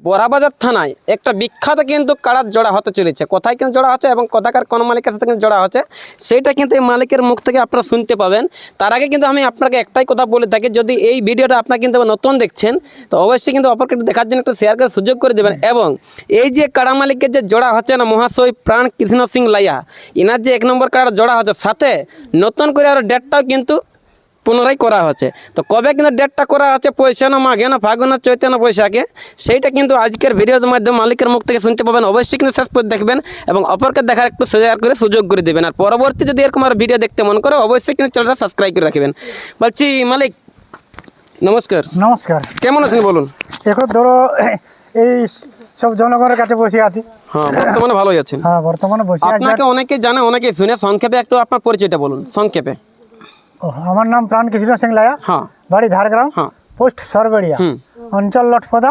বড়াবাজার থানায় একটা বিখ্যাত কিন্তু কাড়ার জোড়া হতে চলেছে। কোথায় কিন্তু জোড়া হচ্ছে এবং কোথাকার কোন মালিকের সাথে কিন্তু জোড়া হচ্ছে সেইটা কিন্তু এই মালিকের মুখ থেকে আপনারা শুনতে পাবেন। তার আগে কিন্তু আমি আপনাকে একটাই কথা বলে থাকি, যদি এই ভিডিওটা আপনারা কিন্তু নতুন দেখছেন, তো অবশ্যই কিন্তু অপরকে দেখার জন্য একটা শেয়ার করার সুযোগ করে দেবেন। এবং এই যে কাড়া মালিকের যে জোড়া হচ্ছে না, মহাশয় প্রাণ কৃষ্ণ সিং লাইয়া এনার যে এক নম্বর কাড়ার জোড়া হচ্ছে, সাথে নতুন করে আরও ডেটটাও কিন্তু পুনরায় করা হচ্ছে। তো কবে কিন্তু ডেটটা করা হচ্ছে পয়সা না মাঘে না ফাগুন না চৈত্র না পয়সাকে সেইটা কিন্তু আজকের ভিডিওর মাধ্যমে মালিকের মুখ থেকে শুনতে পাবেন। অবশ্যই কিন্তু শেষ পর্যন্ত দেখবেন এবং অপরকে দেখার একটু শেয়ার করে সুযোগ করে দেবেন। আর পরবর্তী যদি এরকম আর ভিডিও দেখতে মন করে অবশ্যই কিন্তু চ্যানেলটা সাবস্ক্রাইব করে রাখবেন। বলছি মালিক নমস্কার। নমস্কার। কেমন আছেন বলুন? এখন ধরো এই সব জনগণের কাছে বসে আছি। হ্যাঁ বর্তমানে ভালোই আছেন। হ্যাঁ বর্তমানে বসে আছি। আপনাকে অনেকে জানে অনেকে শুনে সংক্ষেপে একটু আপনার পরিচয়টা বলুন সংক্ষেপে। আমার নাম প্রাণ কৃষ্ণ সিং লায়া। হ্যাঁ। বাড়ি ঝাড়গ্রাম হ্যাঁ। পোস্ট সরবেড়িয়া। অঞ্চল লটপদা।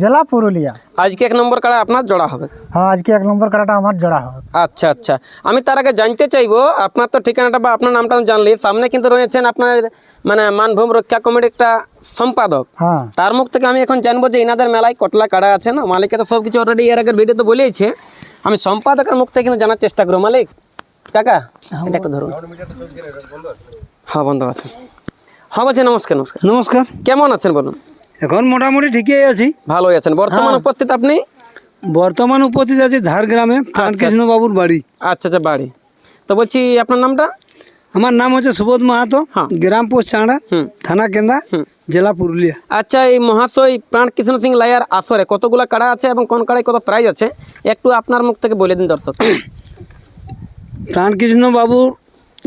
জেলা পুরুলিয়া। আজকে এক নম্বর কাড়া আপনার জোড়া হবে? হ্যাঁ আজকে এক নম্বর কাটাটা আমার জোড়া হবে। আচ্ছা আচ্ছা। আমি তার আগে জানতে চাইব আপনার তো ঠিকানাটা বা আপনার নামটা আমি জানলি। সামনে কিন্তু রয়েছেন আপনার মানে মানভূম রক্ষা কমিটির একটা সম্পাদক। হ্যাঁ। তার মুখ থেকে আমি এখন জানব যে ইনাদের মেলায় কটলা কাড়া আছে না? মালিকে তো সব কিছু অলরেডি এর আগের ভিডিওতে বলেইছে। আমি সম্পাদকের মুখ থেকে কিন্তু জানার চেষ্টা করব মালিক। কাকা এটা একটু ধরুন। হ্যাঁ বন্ধ আছে। হ্যাঁ বলছি নমস্কার নমস্কার। নমস্কার। কেমন আছেন বলুন? এখন মোটামুটি ঠিকই আছি। ভালোই আছেন। বর্তমান উপস্থিত আপনি? বর্তমান উপস্থিত আছি ঝাড়গ্রামে প্রাণকৃষ্ণ বাবুর বাড়ি। আচ্ছা আচ্ছা বাড়ি। তো বলছি আপনার নামটা? আমার নাম হচ্ছে সুবোধ মাহাতো হ্যাঁ। গ্রাম পোস্ট চাঁড়া হুম। থানা কেন্দা জেলা পুরুলিয়া। আচ্ছা এই মহাশয় প্রাণ কৃষ্ণ সিং লাইয়ার আসরে কতগুলো কাড়া আছে এবং কোন কাড়ায় কত প্রাইজ আছে? একটু আপনার মুখ থেকে বলে দিন দর্শক। প্রাণকৃষ্ণ বাবুর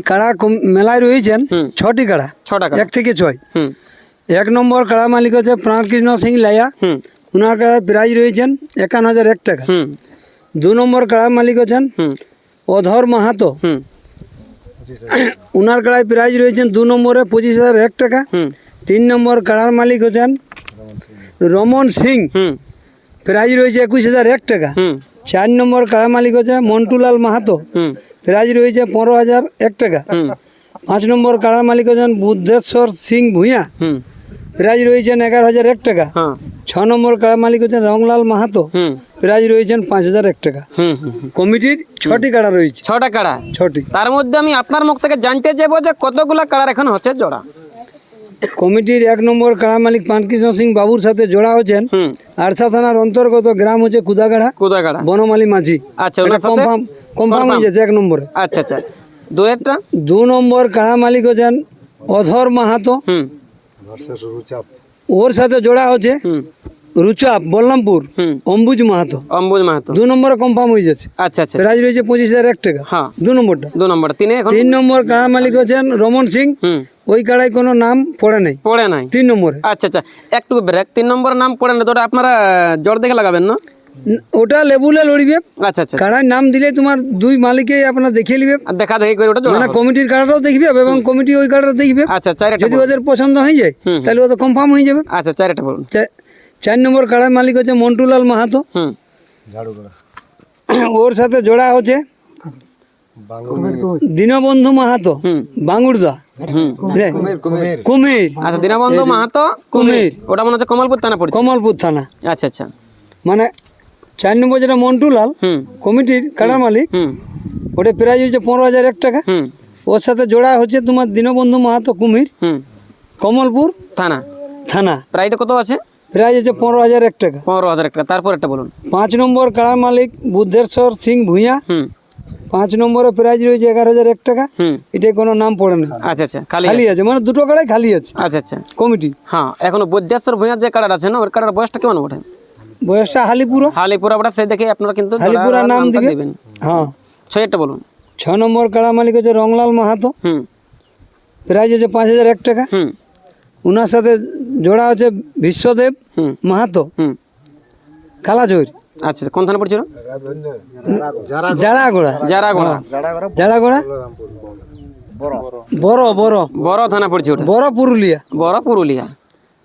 কাড়া মেলায় রয়েছেন ছটি কাড়া ছটা এক থেকে ছয়। এক নম্বর কাড়া মালিক হচ্ছে প্রাণকৃষ্ণ সিং লাইয়া। ওনার কাড়ায় প্রাইজ রয়েছেন একান্ন হাজার এক টাকা। দু নম্বর কাড়া মালিক হচ্ছেন অধর মাহাতো। ওনার কাড়ায় প্রাইজ রয়েছেন দু নম্বরে পঁচিশ হাজার এক টাকা। তিন নম্বর কাড়ার মালিক হচ্ছেন রমন সিং। প্রাইজ রয়েছে একুশ হাজার এক টাকা। চার নম্বর কাড়া মালিক হচ্ছে মন্টুলাল মাহাতো। প্রাইজ রয়েছে পনেরো হাজার এক টাকা। পাঁচ নম্বর কাড়া মালিক হচ্ছেন বুদ্ধেশ্বর সিং ভূঁইয়া। প্রাইজ রয়েছেন এগারো হাজার এক টাকা। হ্যাঁ। ছ নম্বর কাড়া মালিক হচ্ছেন রংলাল মাহাতো। প্রাইজ রয়েছেন পাঁচ হাজার এক টাকা। হুম হুম হুম। কমিটির ছটি কাড়া রয়েছে। ছটা কাড়া? ছটি। তার মধ্যে আমি আপনার মুখ থেকে জানতে যাব যে কতগুলা কাড়ার এখন হচ্ছে জোড়া। কমিটির এক নম্বর কাড়া মালিক পানকৃষ্ণ সিং বাবুর সাথে জোড়া হচ্ছেন। আরশা আরসা থানার অন্তর্গত গ্রাম হচ্ছে কুদাগাড়া। কুদাগাড়া। বনমালী মাঝি। আচ্ছা কনফার্ম কনফার্ম হয়ে যাচ্ছে এক নম্বরে। আচ্ছা আচ্ছা। দু একটা দু নম্বর কাড়া মালিক হচ্ছেন অধর মাহাতো। ওর সাথে জোড়া হচ্ছে। হুম। রুচাপ বল্লামপুর অম্বুজ মাহাতো। অম্বুজ মাহাতো। দু নম্বরে কনফার্ম হয়ে যাচ্ছে। আচ্ছা আচ্ছা। প্রাইজ রয়েছে পঁচিশ হাজার এক টাকা। হ্যাঁ। দু নম্বরটা। দু নম্বর তিনে তিন নম্বর কাড়া মালিক হচ্ছেন রমন সিং। ওই কাড়ায় কোনো নাম পড়ে নাই। পড়ে নাই? তিন নম্বরে। আচ্ছা আচ্ছা। একটু ব্রেক তিন নম্বর নাম পড়ে না তো ওটা আপনারা জোর দেখে লাগাবেন না? ওটা লেবুলে লড়িবে। আচ্ছা আচ্ছা। কাড়ায় নাম দিলে তোমার দুই মালিকে আপনার দেখিয়ে নিবে। দেখা দেখি করে ওটা মানে কমিটির কাড়াটাও দেখবে এবং কমিটি ওই কাড়াটা দেখবে। আচ্ছা চারটা যদি ওদের পছন্দ হয়ে যায় তাহলে ওদের কনফার্ম হয়ে যাবে। আচ্ছা চারটা বলুন। চার নম্বর কাড়ার মালিক হচ্ছে মন্টুলাল মাহাতো। ওর সাথে জোড়া হচ্ছে দীনবন্ধু মাহাতো বাঙ্গুরদা। কুমির আচ্ছা দীনবন্ধু মাহাতো কুমির। ওটা মনে হচ্ছে কমলপুর থানা পড়ছে। কমলপুর থানা। আচ্ছা আচ্ছা। মানে চার নম্বর যেটা মন্টুলাল হুম। কমিটির কাড়ার মালিক ওটা প্রাইজ হচ্ছে পনেরো হাজার এক টাকা। ওর সাথে জোড়া হচ্ছে তোমার দীনবন্ধু মাহাতো কুমির কমলপুর থানা। থানা। প্রাইটা কত আছে? প্রাইজ হচ্ছে পনেরো হাজার এক টাকা। পনেরো হাজার টাকা। তারপর একটা বলুন। পাঁচ নম্বর কাড়ার মালিক বুদ্ধেশ্বর সিং ভূঁইয়া। পাঁচ নম্বরে প্রাইজ রয়েছে এগারো হাজার এক টাকা। এটাই কোনো নাম পড়ে না। আচ্ছা আচ্ছা খালি খালি আছে। মানে দুটো কাড়াই খালি আছে। আচ্ছা আচ্ছা। কমিটি। হ্যাঁ এখন বৈদ্যাশ্বর ভূঁইয়ার যে কাড়ার আছে না ওর কাড়ার বয়সটা কেমন ওঠে বয়সটা হালিপুরা। হালিপুরা ওটা সেই দেখে আপনারা কিন্তু হালিপুরা নাম দিবেন। হ্যাঁ। ছয়টা বলুন। ছ নম্বর কাড়া মালিক হচ্ছে রংলাল মাহাতো। হুম। প্রাইজ আছে পাঁচ হাজার এক টাকা। হুম। ওনার সাথে জোড়া হচ্ছে বিশ্বদেব মাহাতো। হুম। কালাঝোর। আচ্ছা কোন থানা পড়ছিল? জারাগোড়া। যারা গোড়া জারাগোড়া? বড় বড়। বড় থানা পড়ছে বড় পুরুলিয়া। বড় পুরুলিয়া।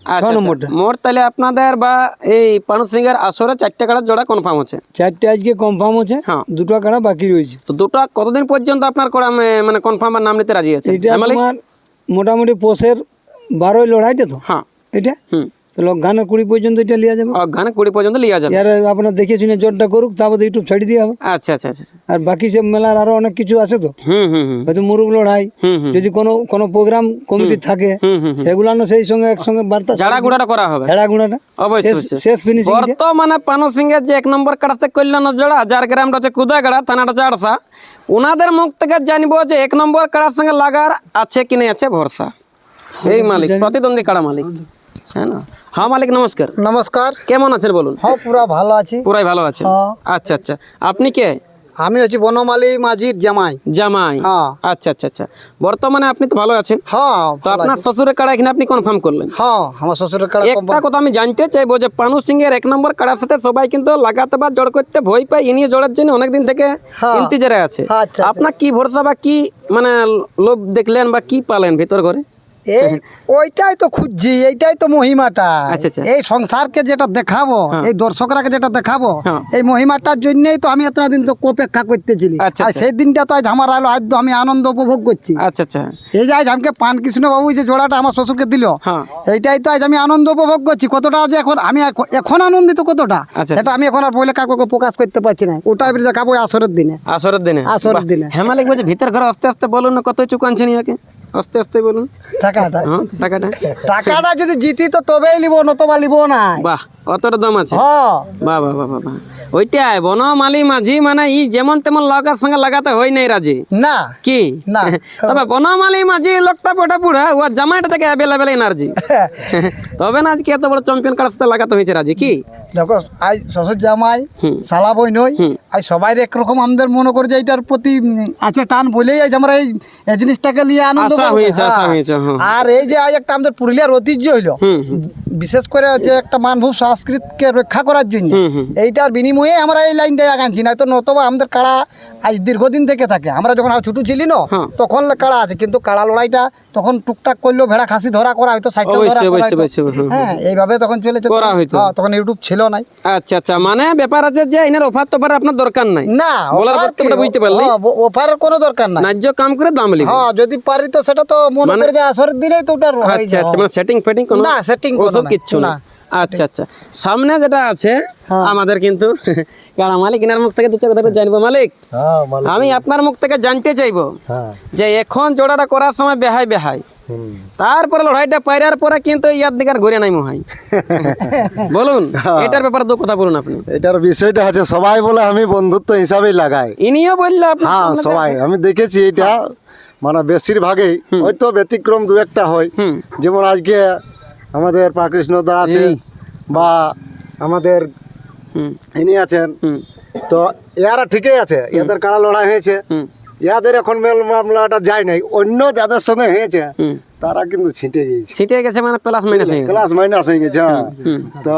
আচ্ছা, আচ্ছা। মোট তাহলে আপনাদের বা এই পানু সিংয়ের আসরে চারটে কাড়ার জোড়া কনফার্ম হচ্ছে চারটে আজকে কনফার্ম হচ্ছে হ্যাঁ। দুটো কাড়া বাকি রয়েছে। তো দুটো কতদিন পর্যন্ত আপনার মে- মানে কনফার্ম নাম নিতে রাজি আছে এটা তোমার মোটামুটি পোষের বারোই লড়াইটা তো? হ্যাঁ। এটা? হুম। তাহলে কুড়ি পর্যন্ত এটা লিয়া যাবে। কুড়ি পর্যন্ত লিয়া যাবে। ইয়ার আপনার দেখে শুনে জোরটা করুক তারপর ইউটিউব ছাড়ি দিয়ে হবে। আচ্ছা আচ্ছা আচ্ছা আচ্ছা। আর বাকি সব মেলার আরও অনেক কিছু আছে তো? হুম হুম হুম। হয়তো মুরুগ লড়াই যদি কোনো কোনো প্রোগ্রাম কমিটি থাকে। সেগুলানো সেই সঙ্গে একসঙ্গে বার্তা ঝাড়া গুড়াটা করা হবে। হেড়া গুঁড়াটা অবশ্যই শেষ ফিনিশিং বর্তমানে পানু সিংহের যে এক নম্বর কাটাতে কল্যাণ জোড়া যার গ্রামটা হচ্ছে কুদাগাড়া থানাটা হচ্ছে আড়সা ওনাদের মুখ থেকে জানব যে এক নম্বর কাড়ার সঙ্গে লাগার আছে কি নেই আছে ভরসা। এই মালিক প্রতিদ্বন্দ্বী কারা মালিক? হ্যাঁ না? হ্যাঁ মালিক নমস্কার। নমস্কার। কেমন আছেন বলুন? হ্যাঁ পুরা ভালো আছি। পুরাই ভালো আছেন? হ্যাঁ। আচ্ছা আচ্ছা। আপনি কে? আমি হচ্ছি বনমালী মাঝির জামাই। জামাই। হ্যাঁ। আচ্ছা আচ্ছা আচ্ছা। বর্তমানে আপনি তো ভালো আছেন? হ্যাঁ তো আপনার শ্বশুরের কাড়া এখানে আপনি কনফার্ম করলেন? হ্যাঁ আমার শ্বশুরের কাড়া একটা কথা আমি জানতে চাইব যে পানু সিং এর এক নম্বর কাড়ার সাথে সবাই কিন্তু লাগাতে বা জড় করতে ভয় পায় ইনি জড়ের জন্য অনেকদিন থেকে হ্যাঁ। ইন্তিজারে আছে। আচ্ছা, আচ্ছা। আপনার কি ভরসা বা কি মানে লোভ দেখলেন বা কি পালেন ভিতর ঘরে? এই ওইটাই তো খুঁজছি এইটাই তো মহিমাটা। আচ্ছা, আচ্ছা। এই সংসারকে যেটা দেখাবো এই দর্শকরাকে যেটা দেখাবো হ্যাঁ। এই মহিমাটার জন্যই তো আমি এতদিন তো অপেক্ষা করতেছিলি। আচ্ছা, আর। সেই দিনটা তো আজ আমার আলো আজ তো আমি আনন্দ উপভোগ করছি। আচ্ছা আচ্ছা। এই যে আজ আমাকে পান কৃষ্ণ বাবু যে জোড়াটা আমার শ্বশুরকে দিল হ্যাঁ। এইটাই তো আজ আমি আনন্দ উপভোগ করছি। কতটা যে এখন আমি এখন- আনন্দিত কতটা? সেটা আমি এখন আর বলে কাকুকে প্রকাশ করতে পারছি না। ওটা দেখাবো আসরের দিনে। আসরের দিনে? আসরের দিনে। হ্যাঁ মালিক বলছে ভিতর ঘরে আস্তে আস্তে বলুন না কত চুক আনছেন ইয়াকে? আস্তে আস্তে বলুন। টাকাটা? হ্যাঁ টাকাটা। টাকাটা যদি জিতি তো তবেই লিব নতবা লিব না বাহ অতটা দাম আছে। বাহ বাহ বাহ বাহ, ওইটাই বনমালী মাঝি মানে ই যেমন তেমন লাগার সঙ্গে লাগাতে হয় নাই রাজি। না কি? না। তবে বনমালী মাঝি লোকটা পোটা পুড়া ও জামাইটা থেকে অ্যাভেলেবেল এনার্জি তবে না আজকে এত বড় চ্যাম্পিয়ন কার সাথে লাগাতে হয়েছে রাজি কি? দেখো আজ শ্বশুর জামাই সালা বই নই। আজ সবাই একরকম আমাদের মনে করে যে এইটার প্রতি আছে টান বলেই আজ আমরা এই এই জিনিসটাকে নিয়ে আনন্দ হ্যাঁ। হ্যাঁ। আর এই যে আজ একটা আমাদের পুরুলিয়ার ঐতিহ্য হইল বিশেষ করে যে একটা মানভূম সংস্কৃতিকে রক্ষা করার জন্য। এইটার বিনিময়ে আমরা এই লাইনটা আগানছি না তো নতবা আমাদের কাড়া আজ দীর্ঘদিন থেকে থাকে আমরা যখন আর ছোটো ছিলি না হ্যাঁ। তখন কাড়া আছে কিন্তু কাড়া লড়াইটা তখন টুকটাক করলেও ভেড়া খাসি ধরা করা হয়তো সাইকেল ধরা হ্যাঁ এইভাবে তখন চলেছে তখন ইউটিউব ছিল নাই। আচ্ছা আচ্ছা মানে ব্যাপার আছে যে এনার অফার তোফার আপনার দরকার নাই। না বলার অফার বক্তব্যটা বুঝতে পারলি? হ্যাঁ, অফারের কোনো দরকার নাই। ন্যায্য কাম করে দাম লিখবে হ্যাঁ যদি পারি তো সেটা তো মনে মানে- করে যে আসরের দিনেই তো ওটা হয়ে আচ্ছা আচ্ছা মানে সেটিং ফেটিং কোনো না, setting কোনো নাই। না। আচ্ছা আচ্ছা সামনে যেটা আছে হ্যাঁ। আমাদের কিন্তু কারণ মালিক এনার মুখ থেকে দু চার কথা জানব। মালিক আমি আপনার মুখ থেকে জানতে চাইব যে এখন জোড়াটা করার সময় বেহাই বেহাই তারপরে লড়াইটা পাইরার পরে কিন্তু ইয়ার দিকে আর ঘুরে নাই মহাই বলুন এটার ব্যাপারে দু কথা বলুন আপনি। এটার বিষয়টা হচ্ছে সবাই বলে আমি বন্ধুত্ব হিসাবেই লাগাই। ইনিও বলল হ্যাঁ সবাই আমি দেখেছি এটা। মানে বেশিরভাগই হয়তো ব্যতিক্রম দু একটা হয়। যেমন আজকে আমাদের পাকৃষ্ণ দা আছে বা আমাদের ইনি আছেন। তো এরা ঠিকই আছে এদের কারা লড়াই হয়েছে। ইয়াদের এখন মেল মামলাটা যায় নাই। অন্য যাদের সঙ্গে হয়েছে তারা কিন্তু ছিটে গিয়েছে। ছিটে গেছে মানে প্লাস মাইনাস হয়ে গেছে। ক্লাস মাইনাস হয়ে গেছে হ্যাঁ। তো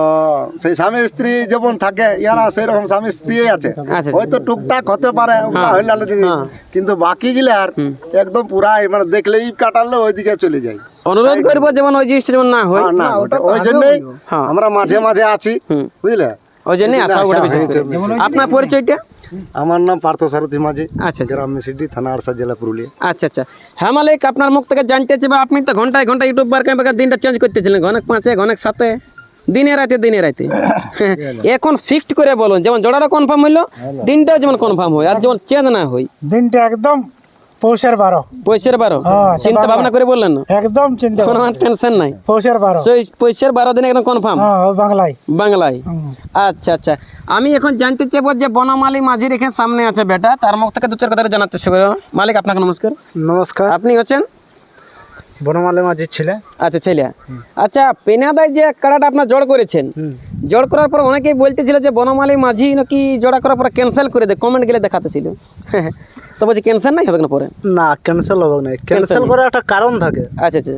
সেই স্বামী স্ত্রী যেমন থাকে ইয়ারা সেরকম স্বামী স্ত্রী আছে। আচ্ছা। হয়তো টুকটাক হতে পারে হ্যাঁ। জিনিস। হ্যাঁ। কিন্তু বাকি গিলার একদম পুরাই মানে দেখলেই কাটালে ওইদিকে চলে যায়। অনুরোধ করব যেমন ওই জিনিসটা যেমন না হয়। না ওটা- ওই জন্যই। আমরা মাঝে মাঝে আছি বুঝলে? ওই জন্যই হয়েছে। আপনার পরিচয়টা? আমার নাম পার্থ সারথী মাঝি আচ্ছা আচ্ছা। গ্রাম মিসিডি থানা আরসা জেলা পুরুলিয়া। আচ্ছা আচ্ছা। হ্যাঁ মালিক আপনার মুখ থেকে জানতে চাইবে আপনি তো ঘন্টায় ঘণ্টা ইউটিউব বার কেমন দিনটা চেঞ্জ করতেছিলেন ঘনেক পাঁচে ঘনেক সাথে দিনে রাতে দিনে রাতে। এখন ফিক্সড করে বলুন যেমন জোড়াটা কনফার্ম হইল দিনটা যেমন কনফার্ম হয় আর যেমন চেঞ্জ না হয়। দিনটা একদম পৌষের বারো। পয়সার বারো? হ্যাঁ, চিন্তা ভাবনা করে বললেন না? একদম চিন্তা কোনো টেনশন নাই। পৌষের বারো। দিন একদম কনফার্ম হ্যাঁ বাংলায়। বাংলায়? আচ্ছা আচ্ছা। আমি এখন জানতে চাইব যে বনমালী মাঝির এখানে সামনে আছে বেটা। তার মুখ থেকে দু চার কথা জানাতে মালিক আপনাকে নমস্কার। নমস্কার। আপনি হচ্ছেন বনমালী মাঝির ছেলে। আচ্ছা ছেলে। আচ্ছা পেনাদায় যে কাড়াটা আপনার জড় করেছেন জড় করার পর অনেকেই বলতেছিল যে বনমালী মাঝি নাকি জড়া করার পর ক্যান্সেল করে দে কমেন্ট গেলে দেখাতে ছিল। তো বলছি ক্যান্সেল নাই হবে না পরে? না ক্যান্সেল হবে না। ক্যান্সেল করার একটা কারণ থাকে। আচ্ছা আচ্ছা।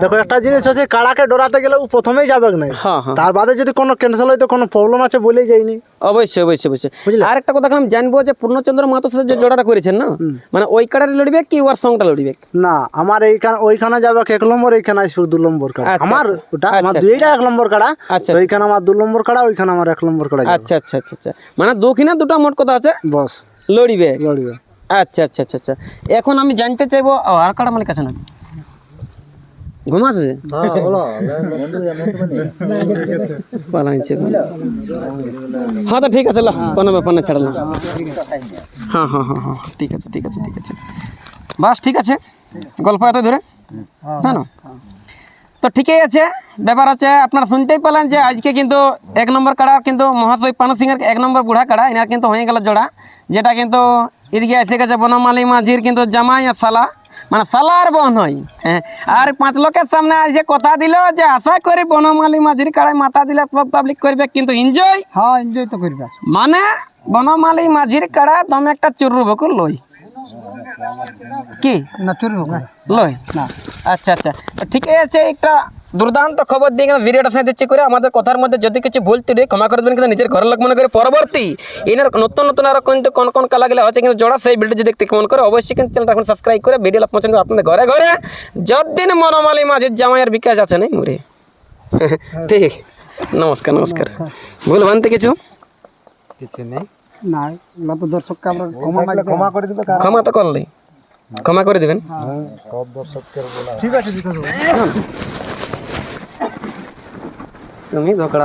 দেখো একটা জিনিস আছে কাড়াকে ডরাতে গেলে ও প্রথমেই যাবে না। হ্যাঁ হ্যাঁ। তার বাদে যদি কোনো ক্যান্সেল হয় তো কোনো প্রবলেম আছে বলেই যায়নি। অবশ্যই অবশ্যই অবশ্যই। আর একটা কথা আমি জানব যে পূর্ণচন্দ্র মাতার সাথে যে জোড়াটা করেছেন না মানে ওই কাড়াটা লড়বে কি ওর সঙ্গটা লড়বে? না আমার এইখানে ওইখানে যাবে এক নম্বর এইখানে আসবে। দু নম্বর কাড়া। আচ্ছা, আমার আচ্ছা। ওটা আমার আচ্ছা, দুইটা এক নম্বর কাড়া আচ্ছা, তো এইখানে আমার দু নম্বর কাড়া ওইখানে আমার এক নম্বর কাড়া আচ্ছা আচ্ছা আচ্ছা আচ্ছা। মানে দক্ষিণে দুটো মোট কথা আছে? বস। লড়িবে? লড়বে। আচ্ছা আচ্ছা আচ্ছা আচ্ছা। এখন আমি জানতে চাইব আর কাড়া মালিক আছে না ঘুমাচ্ছে পালাইছে হ্যাঁ তো ঠিক আছে ল কোনো ব্যাপার না ছাড়লাম হ্যাঁ হ্যাঁ হ্যাঁ হ্যাঁ ঠিক আছে ঠিক আছে ঠিক আছে। বাস ঠিক আছে? গল্প এত ধরে হ্যাঁ। না তো ঠিকই আছে। ব্যাপার হচ্ছে আপনারা শুনতেই পেলেন যে আজকে কিন্তু এক নম্বর কাড়া কিন্তু মহাশয় পানু সিংয়ের এক নম্বর বুড়া কাড়া এনার কিন্তু হয়ে গেল জোড়া যেটা কিন্তু এদিকে এসে গেছে বনমালী মাঝির কিন্তু জামাই আর সালা। মানে সালার বন হয়। হ্যাঁ আর পাঁচ লোকের সামনে আজকে কথা দিল যে আশা করি বনমালী মাঝির কাড়ায় মাথা দিলে সব পাবলিক করবে কিন্তু এনজয় হ্যাঁ এনজয় তো করবে। মানে বনমালী মাঝির কাড়া তুমি একটা চুরু বকুল লই। কি? না চুরি লয় না। আচ্ছা আচ্ছা। তো ঠিক আছে একটা দুর্দান্ত খবর দিয়ে কিন্তু ভিডিওটা সাথে দিচ্ছি করে। আমাদের কথার মধ্যে যদি কিছু ভুল তুলে ক্ষমা করে দেবেন কিন্তু নিজের ঘরের লোক মনে করে পরবর্তী এনার নতুন নতুন আরও কিন্তু কোন কোন কালা গেলে হচ্ছে কিন্তু জোড়া সেই ভিডিও যদি দেখতে কেমন করে অবশ্যই কিন্তু চ্যানেলটা এখন সাবস্ক্রাইব করে ভিডিওটা পৌঁছান আপনাদের ঘরে ঘরে। যতদিন মনোমালি মাঝে জামাইয়ের বিকাশ আছে নাই মুরে ঠিক। নমস্কার নমস্কার। ভুল ভানতে কিছু? কিছু না না দর্শককে আমরা ক্ষমা করে দিবে ক্ষমা তো করলে ক্ষমা করে দেবেন। ঠিক আছে ঠিক আছে তুমি ধোকড়া